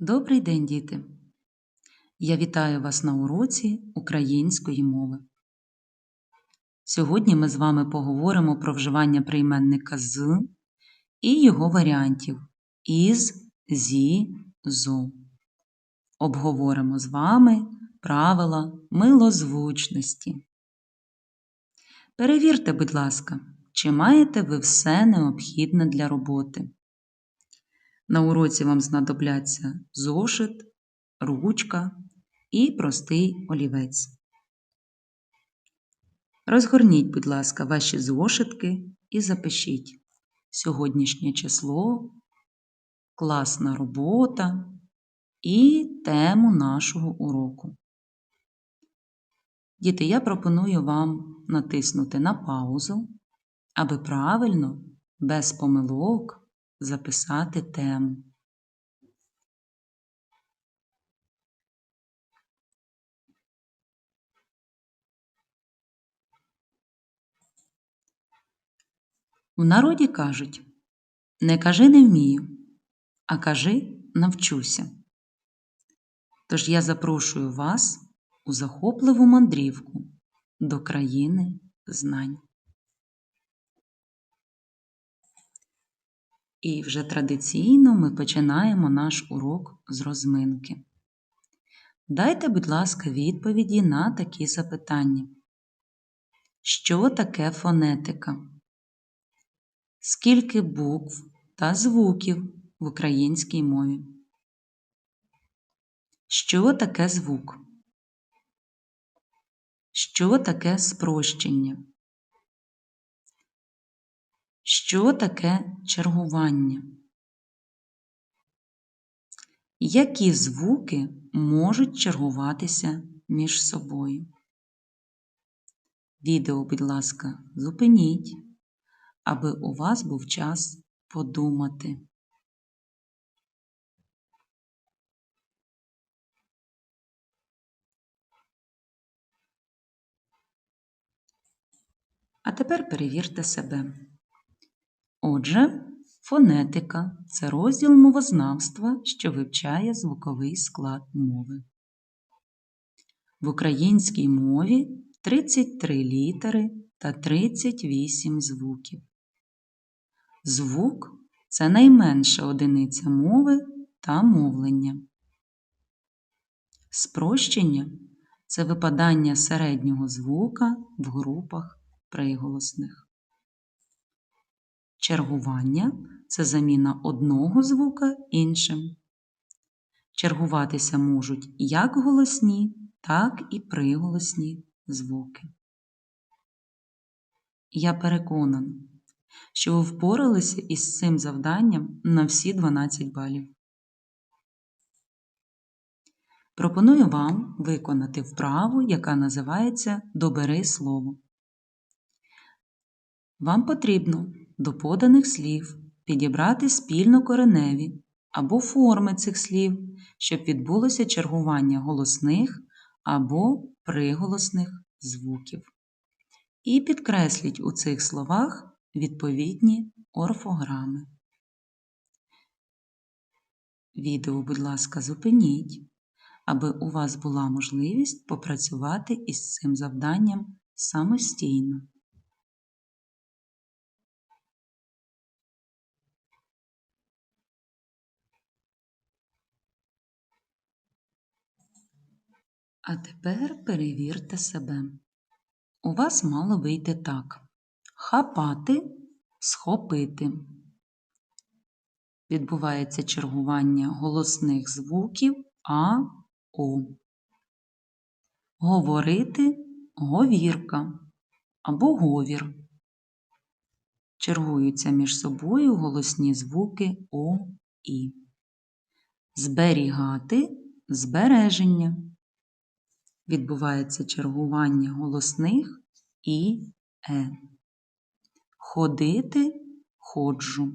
Добрий день, діти! Я вітаю вас на уроці української мови. Сьогодні ми з вами поговоримо про вживання прийменника з і його варіантів із, зі, зо. Обговоримо з вами правила милозвучності. Перевірте, будь ласка, чи маєте ви все необхідне для роботи. На уроці вам знадобляться зошит, ручка і простий олівець. Розгорніть, будь ласка, ваші зошитки і запишіть сьогоднішнє число, класна робота і тему нашого уроку. Діти, я пропоную вам натиснути на паузу, аби правильно, без помилок записати тему. В народі кажуть не кажи не вмію, а кажи навчуся. Тож я запрошую вас у захопливу мандрівку до країни знань. І вже традиційно ми починаємо наш урок з розминки. Дайте, будь ласка, відповіді на такі запитання. Що таке фонетика? Скільки букв та звуків в українській мові? Що таке звук? Що таке спрощення? Що таке чергування? Які звуки можуть чергуватися між собою? Відео, будь ласка, зупиніть, аби у вас був час подумати. А тепер перевірте себе. Отже, фонетика це розділ мовознавства, що вивчає звуковий склад мови. В українській мові 33 літери та 38 звуків. Звук це найменша одиниця мови та мовлення. Спрощення це випадання середнього звука в групах приголосних. Чергування це заміна одного звука іншим. Чергуватися можуть як голосні, так і приголосні звуки. Я переконана, що ви впоралися із цим завданням на всі 12 балів. Пропоную вам виконати вправу, яка називається Добери слово. Вам потрібно до поданих слів підібрати спільно кореневі або форми цих слів, щоб відбулося чергування голосних або приголосних звуків. І підкресліть у цих словах відповідні орфограми. Відео, будь ласка, зупиніть, аби у вас була можливість попрацювати із цим завданням самостійно. А тепер перевірте себе. У вас мало вийти так: хапати, схопити. Відбувається чергування голосних звуків А, О. Говорити говірка або говір. Чергуються між собою голосні звуки О, І. Зберігати збереження відбувається чергування голосних і е. Ходити ходжу.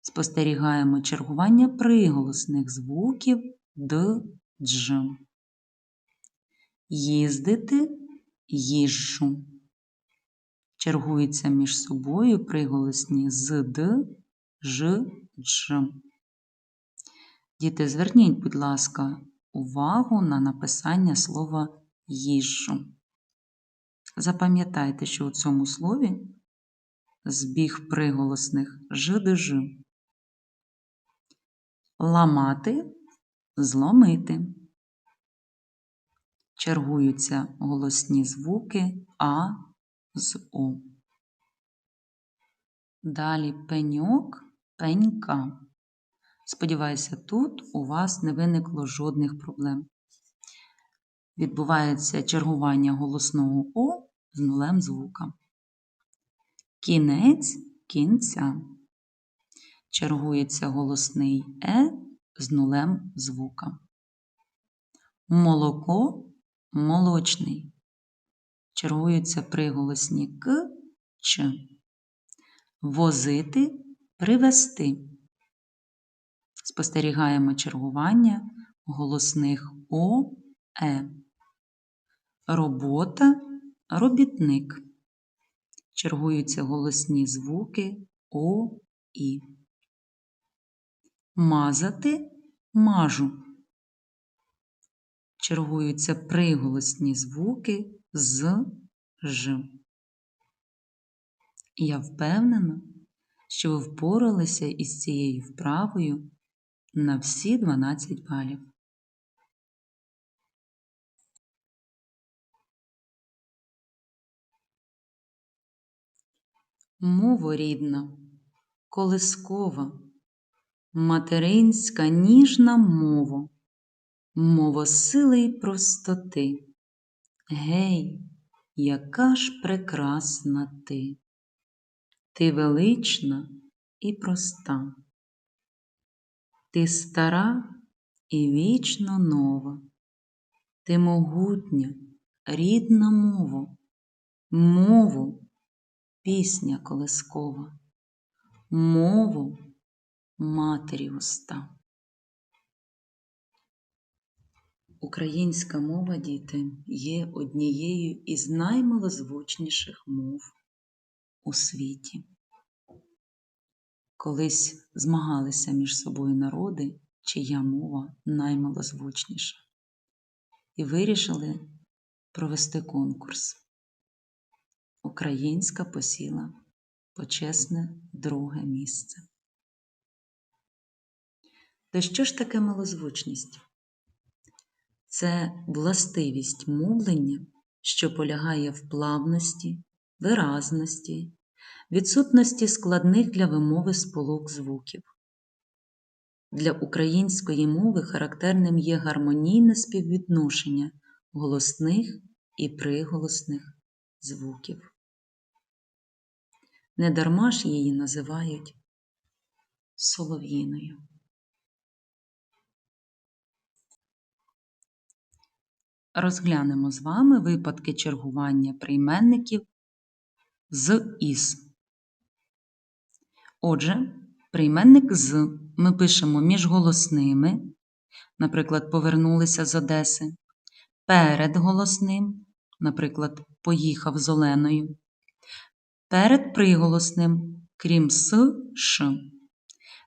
Спостерігаємо чергування приголосних звуків д, дж. Їздити їжджу. Чергуються між собою приголосні з д, ж, дж. Діти, зверніть, будь ласка, увагу на написання слова їжу. Запам'ятайте, що у цьому слові збіг приголосних жидж. Ламати зломити. Чергуються голосні звуки А з О. Далі пеньок, пенька. Сподіваюся, тут у вас не виникло жодних проблем. Відбувається чергування голосного О з нулем звука. Кінець кінця. Чергується голосний Е з нулем звука. Молоко молочний. Чергуються приголосні К Ч. Возити привести. Спостерігаємо чергування голосних О, Е. Робота робітник. Чергуються голосні звуки О, І. Мазати мажу. Чергуються приголосні звуки з Ж. Я впевнена, що ви впоралися із цією вправою на всі 12 балів. Мова рідна, колискова, материнська ніжна мова, мова сили й простоти. Гей, яка ж прекрасна ти! Ти велична і проста, ти стара і вічно нова, ти могутня, рідна мова, мову пісня колискова, мову матері уста. Українська мова, діти, є однією із наймилозвучніших мов у світі. Колись змагалися між собою народи, чия мова наймилозвучніша, і вирішили провести конкурс. Українська посіла почесне друге місце. То що ж таке милозвучність? Це властивість мовлення, що полягає в плавності, виразності, відсутності складних для вимови сполук звуків. Для української мови характерним є гармонійне співвідношення голосних і приголосних звуків. Недарма ж її називають солов'їною. Розглянемо з вами випадки чергування прийменників з із. Отже, прийменник з ми пишемо між голосними, наприклад, повернулися з Одеси, перед голосним, наприклад, поїхав з Оленою, перед приголосним, крім с, ш.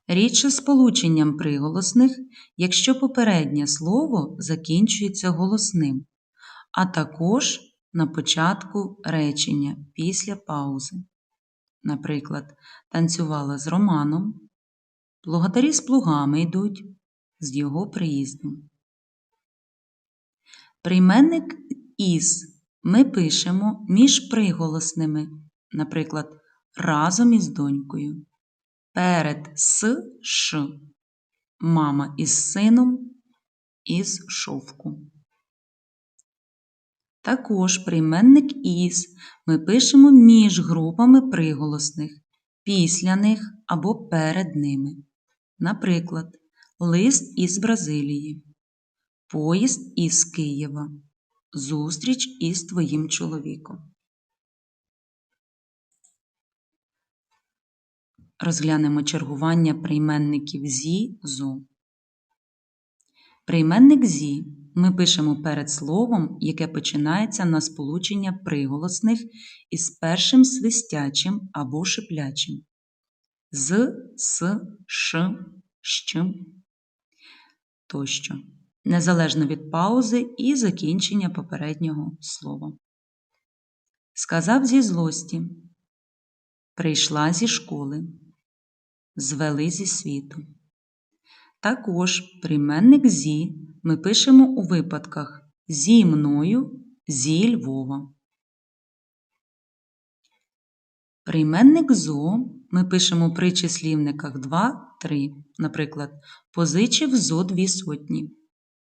Рідше сполученням приголосних, якщо попереднє слово закінчується голосним, а також на початку речення після паузи. Наприклад, танцювала з Романом, плугатарі з плугами йдуть з його приїздом. Прийменник із ми пишемо між приголосними, наприклад, разом із донькою. Перед с ш. Мама із сином із шовку. Також прийменник із ми пишемо між групами приголосних, після них або перед ними. Наприклад, лист із Бразилії, поїзд із Києва, зустріч із твоїм чоловіком. Розглянемо чергування прийменників зі зо. Прийменник зі ми пишемо перед словом, яке починається на сполучення приголосних із першим свистячим або шиплячим. З, с, ш, щ. тощо, незалежно від паузи і закінчення попереднього слова. Сказав зі злості, прийшла зі школи, звели зі світу. Також прийменник зі ми пишемо у випадках зі мною, зі Львова. Прийменник зо ми пишемо при числівниках 2, 3. Наприклад, позичив зо дві сотні,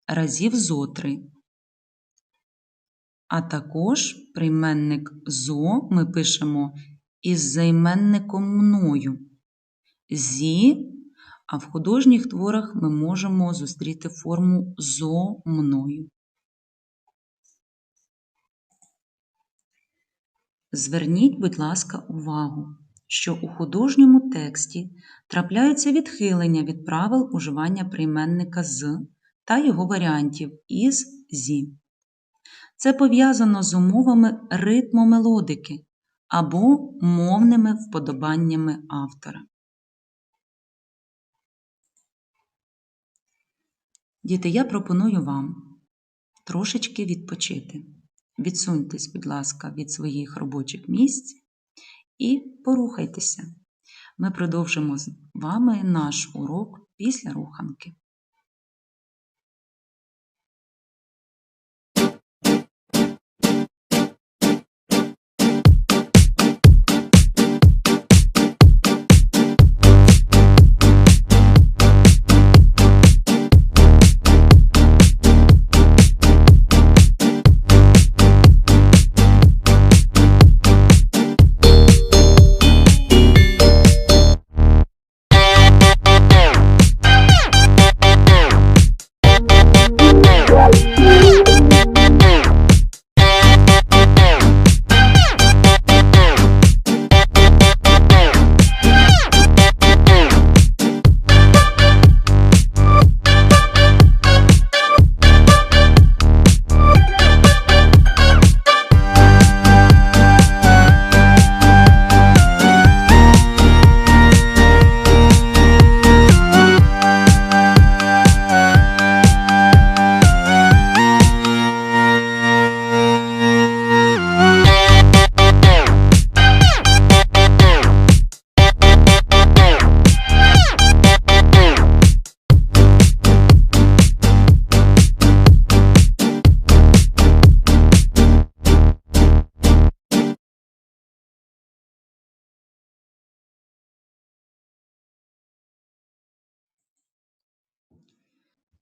разів зо три. А також прийменник зо ми пишемо із займенником мною. Зі, а в художніх творах ми можемо зустріти форму зо мною. Зверніть, будь ласка, увагу, що у художньому тексті трапляються відхилення від правил уживання прийменника з та його варіантів із зі. Це пов'язано з умовами ритму мелодики або мовними вподобаннями автора. Діти, я пропоную вам трошечки відпочити. Відсуньтесь, будь ласка, від своїх робочих місць і порухайтеся. Ми продовжимо з вами наш урок після руханки.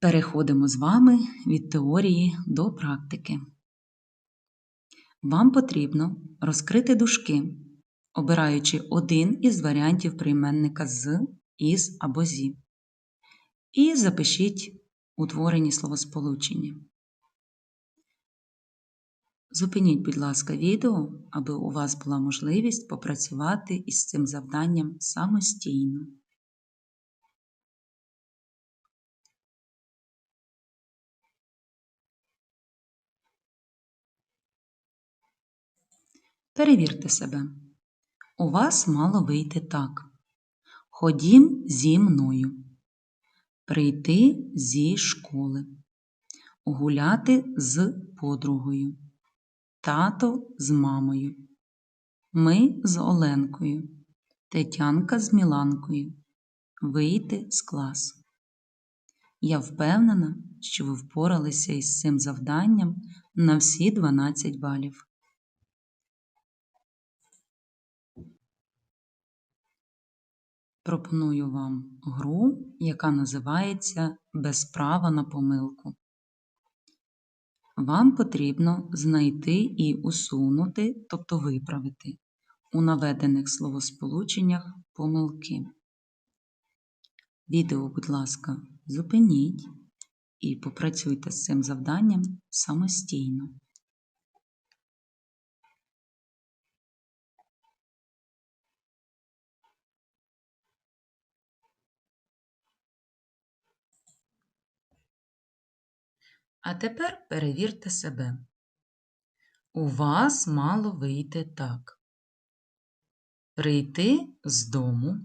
Переходимо з вами від теорії до практики. Вам потрібно розкрити дужки, обираючи один із варіантів прийменника з, із або зі. І запишіть утворені словосполучення. Зупиніть, будь ласка, відео, аби у вас була можливість попрацювати із цим завданням самостійно. Перевірте себе. У вас мало вийти так. Ходім зі мною. Прийти зі школи. Гуляти з подругою. Тато з мамою. Ми з Оленкою. Тетянка з Міланкою. Вийти з класу. Я впевнена, що ви впоралися із цим завданням на всі 12 балів. Пропоную вам гру, яка називається Без права на помилку. Вам потрібно знайти і усунути, тобто виправити у наведених словосполученнях помилки. Відео, будь ласка, зупиніть і попрацюйте з цим завданням самостійно. А тепер перевірте себе. У вас мало вийти так. Прийти з дому.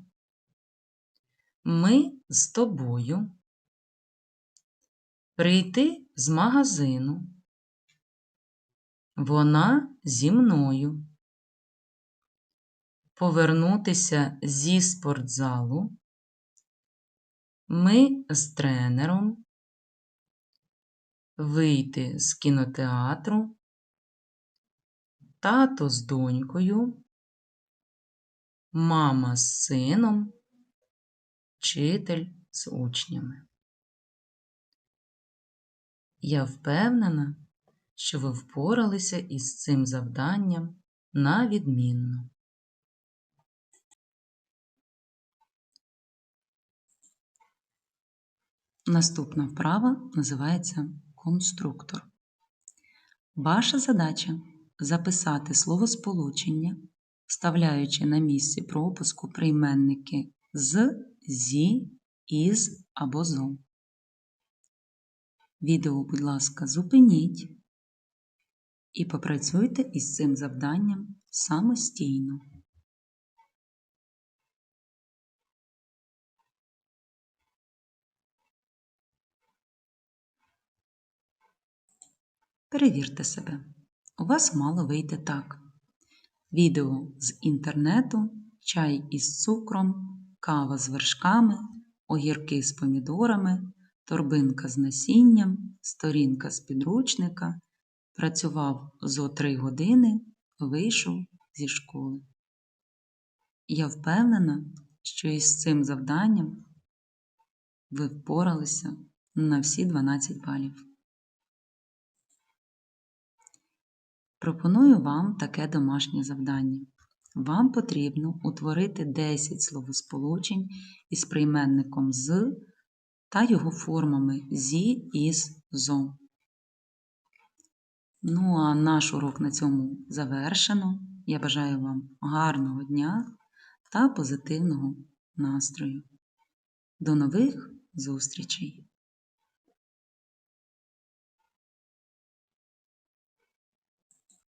Ми з тобою. Прийти з магазину. Вона зі мною. Повернутися зі спортзалу. Ми з тренером. Вийти з кінотеатру. Тато з донькою. Мама з сином. Вчитель з учнями. Я впевнена, що ви впоралися із цим завданням на відмінно. Наступна вправа називається конструктор. Ваша задача записати словосполучення, вставляючи на місці пропуску прийменники з, зі, із або зо. Відео, будь ласка, зупиніть і попрацюйте із цим завданням самостійно. Перевірте себе. У вас мало вийти так. Відео з інтернету, чай із цукром, кава з вершками, огірки з помідорами, торбинка з насінням, сторінка з підручника, працював зо три години, вийшов зі школи. Я впевнена, що із цим завданням ви впоралися на всі 12 балів. Пропоную вам таке домашнє завдання. Вам потрібно утворити 10 словосполучень із прийменником з та його формами зі, із, зо. Ну, а наш урок на цьому завершено. Я бажаю вам гарного дня та позитивного настрою. До нових зустрічей!